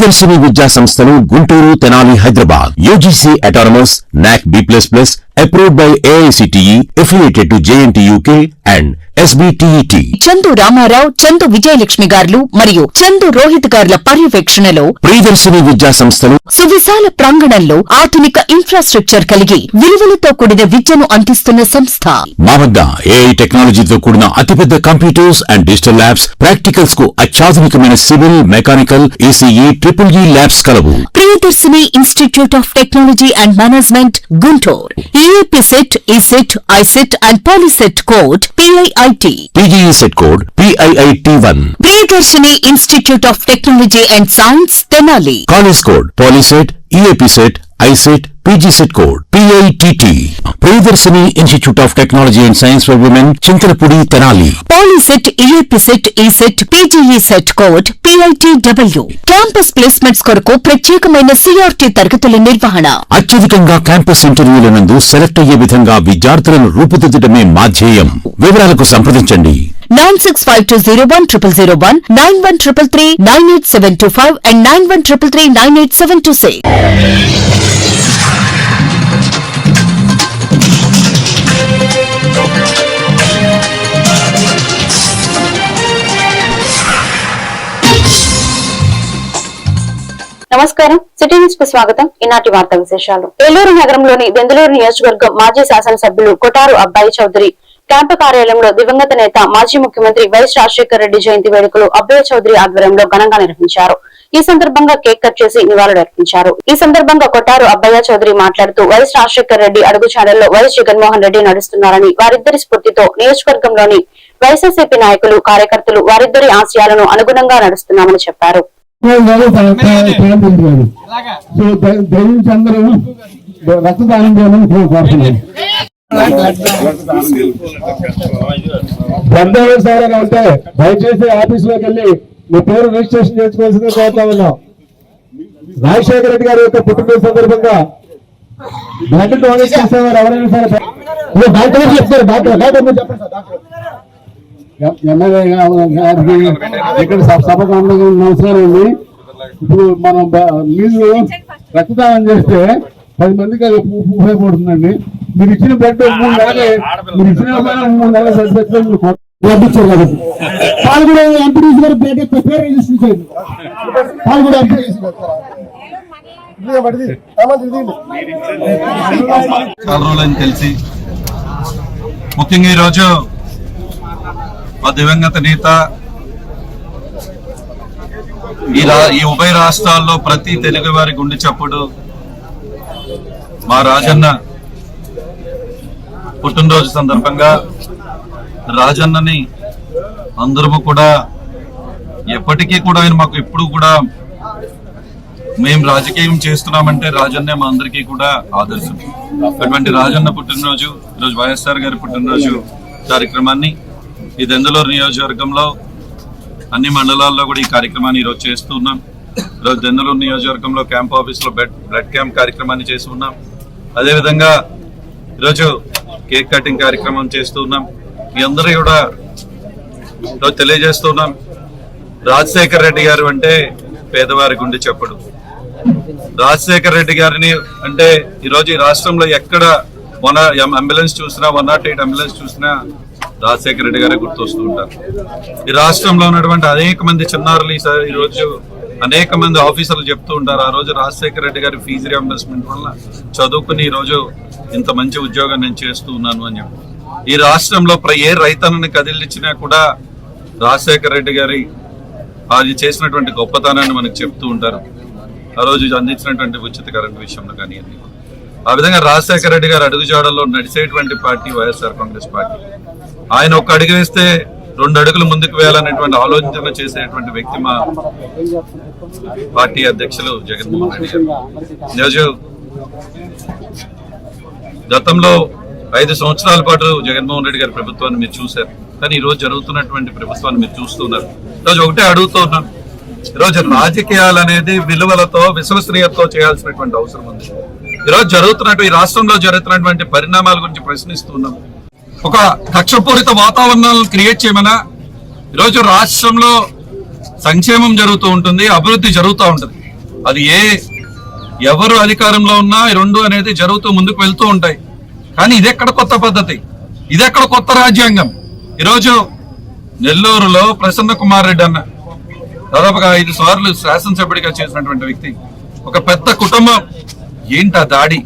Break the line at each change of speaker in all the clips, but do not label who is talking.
ప్రియదర్శిని విద్యా సంస్థలు Guntur Tenali Hyderabad. UGC autonomous NAAC B plus plus approved by AICTE affiliated to JNTUK and SBTET
Chandu Ramarao Chandu Vijayalakshmi గారులు మరియు చందు రోహిత్ గారుల పర్యవేక్షణలో
ప్రియదర్శిని విద్యా సంస్థలు
సువిశాల ప్రాంగణంలో ఆధునిక ఇన్ఫ్రాస్ట్రక్చర్ కలిగి విలువలతో కూడిన విద్యను అందిస్తున్న సంస్థ.
మా వద్ద ఏఐ టెక్నాలజీతో కూడిన అతిపెద్ద కంప్యూటర్స్ అండ్ డిజిటల్ ల్యాబ్స్ ప్రాక్టికల్స్కు అత్యాధునికమైన civil mechanical ECE triple E labs కలవు.
Priyadarshini institute of technology and management Guntur. EAP PAP set, ESET, ISET and PolySET
code PIIT. PGESET code PIIT1.
Priyadarshini Institute of Technology and Science, Tenali.
College code PolySET, EAP set, ISET, PG set code PITT Priyadarshini institute of technology and science for women Chintalapudi Tenali
PolySET EAP set ESET PGE set code PIT W campus placements కొరకు ప్రత్యేకమైన CRT తరగతుల నిర్వహణ.
అత్యధికంగా campus ఇంటర్వ్యూల నందు select అయ్యే విధంగా విద్యార్థులను రూపుదిద్దడమే మా ధ్యేయం. వివరాలకు సంప్రదించండి.
Nine six five two zero one triple zero one nine one triple three nine eight seven two five and nine one triple three nine eight seven two six
నమస్కారం. సిటీ న్యూస్కు స్వాగతం. ఈనాటి వార్తా విశేషాలు. ఏలూరు నగరంలోని దెందులూరు నియోజకవర్గం మాజీ శాసనసభ్యులు కొటారు అబ్బాయి చౌదరి క్యాంపు కార్యాలయంలో దివంగత నేత మాజీ ముఖ్యమంత్రి వైఎస్ రాజశేఖర రెడ్డి జయంతి వేడుకలు అబ్బాయి చౌదరి ఆధ్వర్యంలో ఘనంగా నిర్వహించారు. ఈ సందర్భంగా కేక్ కట్ చేసి నివాళులర్పించారు ఈ సందర్భంగా కొట్టారు అబ్బయ్య చౌదరి మాట్లాడుతూ వైఎస్ రాజశేఖర్ రెడ్డి అడుగుచాడల్లో వైఎస్ జగన్మోహన్ రెడ్డి నడుస్తున్నారని వారిద్దరి స్ఫూర్తితో నియోజకవర్గంలోని వైఎస్ఆర్సీపీ నాయకులు కార్యకర్తలు వారిద్దరి ఆశయాలను అనుగుణంగా నడుస్తున్నామని చెప్పారు.
రక్తదానం దయచేసి ఆఫీస్లోకి వెళ్ళి మీ పేరు రిజిస్ట్రేషన్ చేసుకోవాల్సిందిగా కోరుతా ఉన్నాం. రాజశేఖర రెడ్డి గారి యొక్క పుట్టినరోజు సందర్భంగా బ్లడ్ డొనేట్ చేసేవారు ఎవరైనా సరే? డాక్టర్ చెప్తారు డాక్టర్ డాక్టర్ ఎమ్మెల్యే గారికి ఇక్కడ సభ- సభకు ఇప్పుడు మనం నీళ్ళు మీరు రక్తదానం చేస్తే పది మందికి అది ఉ- ఉపయోగపడుతుందండి. మీరు ఇచ్చిన బ్లడ్ మూడు నెలలే మీరు ఇచ్చిన మూడు నెలలు సరిపెట్టుకొని మీరు కాబట్టి. పాల్గొడ ఎంపీడీసీ గారు పేరు రిజిస్టర్ చేయండి. పాల్గొడ ఎంపీడీసీ
చాలా రోజులని తెలిసి ముఖ్యంగా ఈరోజు మా దివంగత నేత ఈ రా ఈ ఉభయ రాష్ట్రాల్లో ప్రతి తెలుగు వారి గుండె చప్పుడు మా రాజన్న పుట్టినరోజు సందర్భంగా రాజన్నని అందరము కూడా ఎప్పటికీ కూడా ఆయన మాకు ఎప్పుడు కూడా మేము రాజకీయం చేస్తున్నామంటే రాజన్నే మా అందరికీ కూడా ఆదర్శం. అటువంటి రాజన్న పుట్టినరోజు ఈరోజు వైఎస్ఆర్ గారి పుట్టినరోజు కార్యక్రమాన్ని ఈ దెందులూరు నియోజకవర్గంలో అన్ని మండలాల్లో కూడా ఈ కార్యక్రమాన్ని ఈరోజు చేస్తూ ఉన్నాం. ఈరోజు దెందులూరు నియోజకవర్గంలో క్యాంప్ ఆఫీస్లో బ్లడ్ బ్లడ్ క్యాంప్ కార్యక్రమాన్ని చేస్తున్నాం అదేవిధంగా ఈరోజు కేక్ కటింగ్ కార్యక్రమం చేస్తూ ఉన్నాం. మీ అందరూ కూడా ఈరోజు తెలియజేస్తున్నాం రాజశేఖర్ రెడ్డి గారు అంటే పేదవారి గుండె చెప్పడు. రాజశేఖర్ రెడ్డి గారిని అంటే ఈరోజు ఈ రాష్ట్రంలో ఎక్కడ వన్ అంబులెన్స్ చూసినా వన్ నాట్ ఎయిట్ అంబులెన్స్ చూసినా రాజశేఖర రెడ్డి గారే గుర్తొస్తూ ఉంటారు. ఈ రాష్ట్రంలో ఉన్నటువంటి అనేక మంది చిన్నారులు ఈ స- ఈ రోజు అనేక మంది ఆఫీసర్లు చెప్తూ ఉంటారు. ఆ రోజు రాజశేఖర రెడ్డి గారి ఫీజు రియంబర్స్మెంట్ వల్ల చదువుకుని ఈ రోజు ఇంత మంచి ఉద్యోగం నేను చేస్తూ ఉన్నాను అని చెప్పి. ఈ రాష్ట్రంలో ప్ర- ఏ రైతన్నని కదిలిచ్చినా కూడా రాజశేఖర రెడ్డి గారి అది చేసినటువంటి గొప్పతనాన్ని మనకు చెప్తూ ఉంటారు. ఆ రోజు అందించినటువంటి ఉచిత కరెంట్ విషయంలో కానీ ఆ విధంగా రాజశేఖర రెడ్డి గారు అడుగుజాడల్లో నడిచేటువంటి పార్టీ వైఎస్ఆర్ కాంగ్రెస్ పార్టీ. ఆయన ఒక అడుగు వేస్తే రెండు అడుగులు ముందుకు వేయాలనేటువంటి ఆలోచన చేసేటువంటి వ్యక్తి మా పార్టీ అధ్యక్షులు జగన్మోహన్ రెడ్డి గారు. గతంలో ఐదు సంవత్సరాల పాటు జగన్మోహన్ రెడ్డి గారి ప్రభుత్వాన్ని మీరు చూశారు. కానీ ఈ రోజు జరుగుతున్నటువంటి ప్రభుత్వాన్ని మీరు చూస్తున్నారు. ఈరోజు ఒకటే అడుగుతూ ఉన్నాను ఈరోజు రాజకీయాలు అనేది విలువలతో విశ్వసనీయతతో చేయాల్సినటువంటి అవసరం ఉంది. ఈరోజు జరుగుతున్నట్టు ఈ రాష్ట్రంలో జరుగుతున్నటువంటి పరిణామాల గురించి ప్రశ్నిస్తున్నాం ఒక కక్షపూరిత వాతావరణాలను క్రియేట్ చేయమనా ఈరోజు రాష్ట్రంలో సంక్షేమం జరుగుతూ ఉంటుంది అభివృద్ధి జరుగుతూ ఉంటుంది. అది ఏ ఎవరు అధికారంలో ఉన్నా రెండు అనేది జరుగుతూ ముందుకు వెళ్తూ ఉంటాయి. కానీ ఇదెక్కడ కొత్త పద్ధతి? ఇదెక్కడ కొత్త రాజ్యాంగం? ఈరోజు నెల్లూరులో ప్రసన్న కుమార్ రెడ్డి అన్న దాదాపుగా ఐదు సార్లు శాసనసభ్యుడిగా చేసినటువంటి వ్యక్తి. ఒక పెద్ద కుటుంబం. ఏంటా దాడి?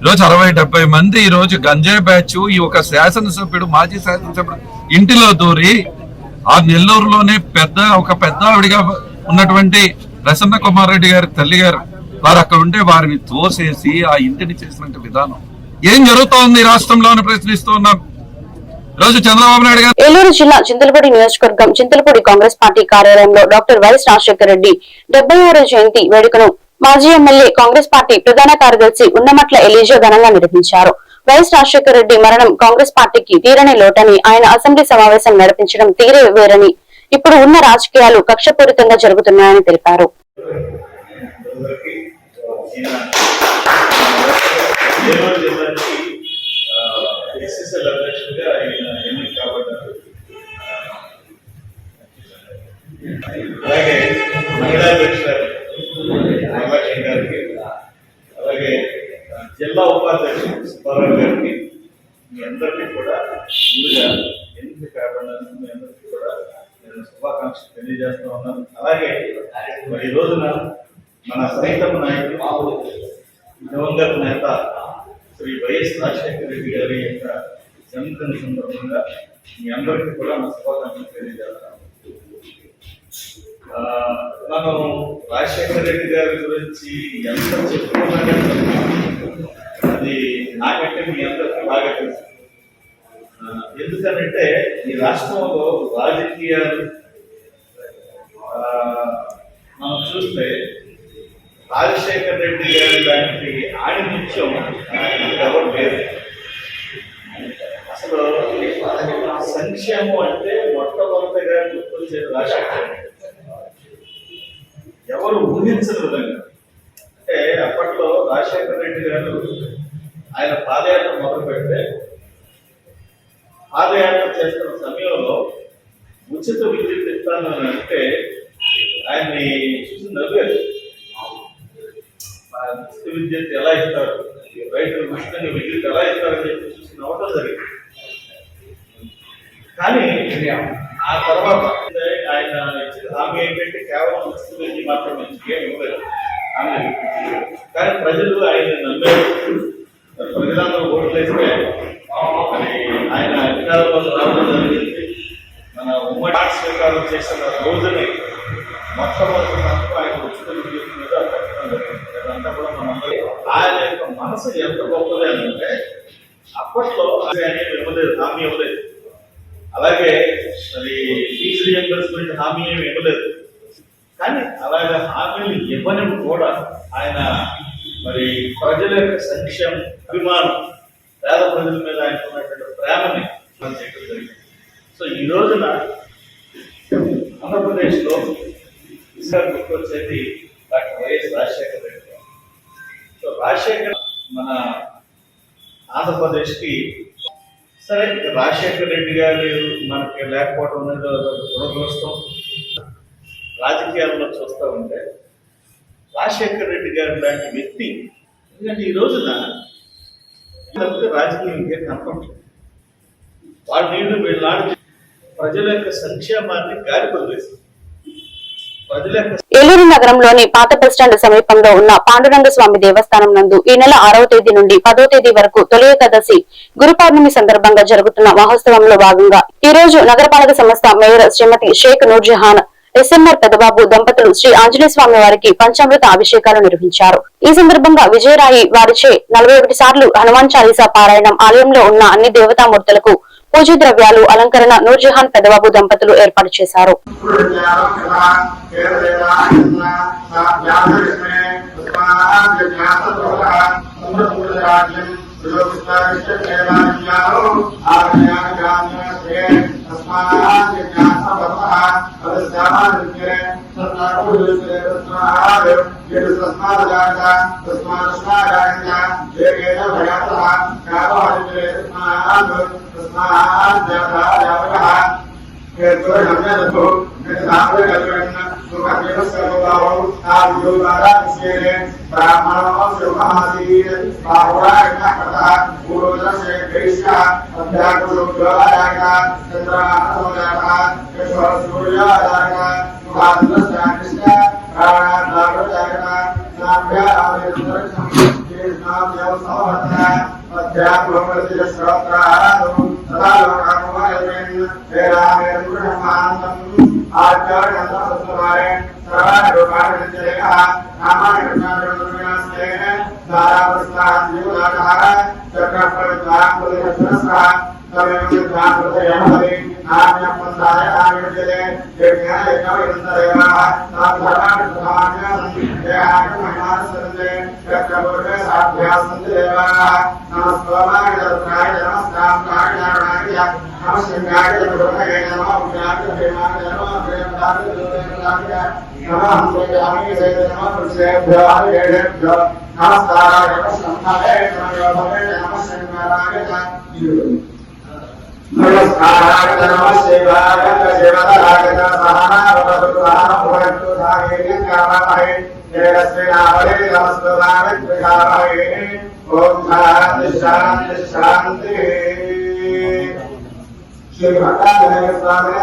ఈరోజు అరవై డెబ్బై మంది ఈ రోజు గంజాయి బ్యాచ్ ఈ ఒక శాసనసభ్యుడు మాజీ శాసనసభ్యుడు ఇంటిలో దూరి ఆ నెల్లూరులోనే పెద్ద ఒక పెద్ద ఆవిడిగా ఉన్నటువంటి ప్రసన్న కుమార్ రెడ్డి గారి తల్లి గారు వారు అక్కడ ఉంటే వారిని తోసేసి ఆ ఇంటిని చేసినటువంటి విధానం. ఏం జరుగుతోంది రాష్ట్రంలో అని ప్రశ్నిస్తూ ఉన్నాం. చంద్రబాబు నాయుడు గారు
ఏలూరు జిల్లా చింతలపూడి నియోజకవర్గం చింతలపూడి కాంగ్రెస్ పార్టీ కార్యాలయంలో డాక్టర్ వైఎస్ రాజశేఖర రెడ్డి డెబ్బై ఆరో జయంతి వేడుకను మాజీ ఎమ్మెల్యే కాంగ్రెస్ పార్టీ ప్రధాన కార్యదర్శి ఉన్నమట్ల ఎలీజో ఘనంగా నిర్వహించారు. వైఎస్ రాజశేఖర రెడ్డి మరణం కాంగ్రెస్ పార్టీకి తీరని లోటని ఆయన అసెంబ్లీ సమావేశం నడిపించడం తీరే వేరని ఇప్పుడు ఉన్న రాజకీయాలు కక్షపూరితంగా జరుగుతున్నాయని తెలిపారు.
ఎన్నిక మీ అందరికీ కూడా నేను శుభాకాంక్షలు తెలియజేస్తా ఉన్నాను. అలాగే మరి ఈ రోజున మన సైతం నాయకుడు దివంగత నేత శ్రీ వైఎస్ రాజశేఖర రెడ్డి గారి యొక్క జన్మదిన సందర్భంగా మీ అందరికీ కూడా నా శుభాకాంక్షలు తెలియజేస్తాను మనం రాజశేఖర రెడ్డి గారి గురించి ఎంత చెప్పుకున్నా అది నాకంటే మీ అందరికీ బాగా తెలుసు. ఎందుకనంటే ఈ రాష్ట్రంలో రాజకీయాలు మనం చూస్తే రాజశేఖర్ రెడ్డి గారి లాంటి ఆణిముత్యం ఎవరు లేదు. అసలు సంక్షేమం అంటే మొట్టమొదటిగా గుర్తొచ్చేది రాజశేఖర్ ఎవరు ఊహించని విధంగా. అంటే అప్పట్లో రాజశేఖర్ రెడ్డి గారు ఆయన పాదయాత్ర మొదలు పెడితే ఉచిత విద్యుత్ ఇస్తాను అని అంటే ఆయన్ని చూసి నవ్వారు. ఉచిత విద్యుత్ ఎలా ఇస్తారు? రైతులు ఉచితంగా విద్యుత్ ఎలా ఇస్తారని చెప్పి చూసి నవ్వటం జరిగింది. కానీ ఆ తర్వాత ఆయన ఇచ్చిన హామీ ఏంటంటే కేవలం ఉచిత విద్యుత్ మాత్రమే ఏం ఇవ్వలేదు. కానీ ప్రజలు ఆయన నమ్మారు. ప్రజలందరూ ఓట్లు వేస్తే ఆయన అధికారంలో ఉమ్మడి స్వీకారం చేసిన రోజుని మొట్టమొదటి ఆయన అదంతా కూడా ఆయన యొక్క మనసు ఎంత గొప్పది అంటే అప్పట్లో ఆయన ఇవ్వలేదు హామీ ఇవ్వలేదు. అలాగే మరి ఫీజు రియంబర్స్మెంట్ హామీ ఏమి ఇవ్వలేదు. కానీ అలాగే హామీలు ఇవ్వని కూడా ఆయన మరి ప్రజల యొక్క సంక్షేమం అభిమానం పేద ప్రజల మీద ఆయన ఉన్నటువంటి ప్రేమని మనం చేయడం జరిగింది. సో ఈ రోజున ఆంధ్రప్రదేశ్లో ఈసారి గుర్తొచ్చేది doctor YS Rajasekhara Reddy so Rajasekhar మన ఆంధ్రప్రదేశ్కి సరే రాజశేఖర్ రాజశేఖర రెడ్డి గారు మనకి లేకపోవడం అనేది దురదృష్టం. రాజకీయాల్లో చూస్తూ ఉంటే రాజశేఖర రెడ్డి గారు లాంటి వ్యక్తి ఎందుకంటే ఈ రోజున రాజకీయం ఇంకేం కనపడలేదు వాడు నీళ్ళు వీళ్ళ ప్రజల యొక్క సంక్షేమాన్ని గాలి వదిలేస్తారు
ఏలూరు నగరంలోని పాత బస్టాండ్ సమీపంలో ఉన్న పాండురంగ స్వామి దేవస్థానం నందు ఈ నెల ఆరవ తేదీ నుండి పదో తేదీ వరకు తొలి ఏకాదశి గురు పౌర్ణమి సందర్భంగా జరుగుతున్న మహోత్సవంలో భాగంగా ఈ రోజు నగరపాలక సంస్థ మేయర్ శ్రీమతి షేక్ నూర్జహాన్ ఎస్ఎంఆర్ పెదబాబు దంపతులు శ్రీ ఆంజనేయ స్వామి వారికి పంచామృత అభిషేకాలు నిర్వహించారు. ఈ సందర్భంగా విజయరాయి వారిచే నలభై ఒకటి సార్లు హనుమాన్ చాలీసా పారాయణం ఆలయంలో ఉన్న అన్ని దేవతామూర్తులకు పూజ ద్రవ్యాలు అలంకరణ నూర్జహాన్ పెదబాబు దంపతులు ఏర్పాటు చేశారు
तस्य
ब्राह्मणो शुभासीत् बाहुराग्नः पूर्वजस्य गैष्यः अभ्याकुशोज्ज्वलायाः चन्द्रमासोजातः विश्वसूर्यायाः सुभाद्रस्य कृष्ण प्राणादागतायाः नाभ्यावेदन्तरिक्षम् श्रोत्राः तथा लोकानुमायमेन वेदामेन गृहमान्तम् आचार्य सत्सवारे सर्वारोगान चलेगा नामान कृष्णार्जुनोविनाशेन धारावस्थान जीवनाधार चक्रफल धारापुलिसनसा तमेव धारापुलिसनहरे नाम्यपन्दाय आगमजले यज्ञाय कविन्दरेवाः साधनान् सुधान्यं देहागमहासन्दे चक्रपुरुषे साभ्यासन्दे देवाः नमस्वामाय दत्ताय नमस्काराय नारायणाय నమస్కృతాయ గురుభ్రయ నమః ఉదాహరణ ప్రేమాయ నమః ప్రేమదాయ గురుదేవదాయ నమః శాంతి శాంతి శాంతి శ్రీ స్వామి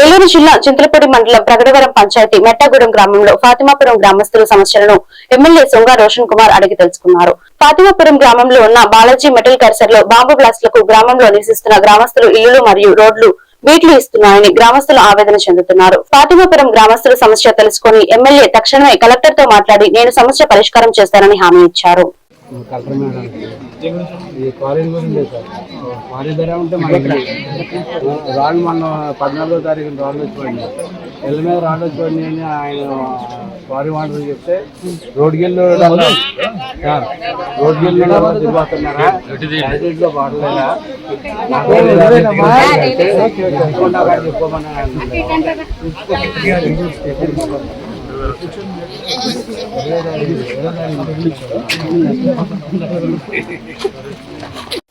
ఏలూరు జిల్లా చింతలపూడి మండలం ప్రగడవరం పంచాయతీ మెట్టగూడెం గ్రామంలో ఫాతిమాపురం గ్రామస్తుల సమస్యలను ఎమ్మెల్యే సొంగ రోషన్ కుమార్ అడిగి తెలుసుకున్నారు. ఫాతిమాపురం గ్రామంలో ఉన్న బాలాజీ మెటల్ కర్సర్లో బాంబు బ్లాస్ట్లకు గ్రామంలో నివసిస్తున్న గ్రామస్తులు ఇల్లులు మరియు రోడ్లు వీట్లు ఇస్తున్నాయని గ్రామస్తులు ఆవేదన చెందుతున్నారు. ఫాతిమాపురం గ్రామస్తుల సమస్య తెలుసుకుని ఎమ్మెల్యే తక్షణమే కలెక్టర్తో మాట్లాడి నేను సమస్య పరిష్కారం చేస్తానని హామీ ఇచ్చారు.
రాళ్ళు మొన్న పద్నాలుగో తారీఖు రాళ్ళు వచ్చిపోయింది ఇళ్ళ మీద రాళ్ళు వచ్చిపోయింది ఆయన క్వారీ వాటర్ చెప్తే రోడ్డుకి వెళ్ళి సార్ రోడ్డుకి వెళ్ళి దిగిపోతున్నారా యాసిడ్లో బాటలేదా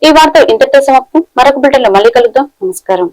ఈ వార్త ఇంతటితో సమాప్తం. మరొక బిడ్డలో మళ్ళీ కలుద్దాం. నమస్కారం.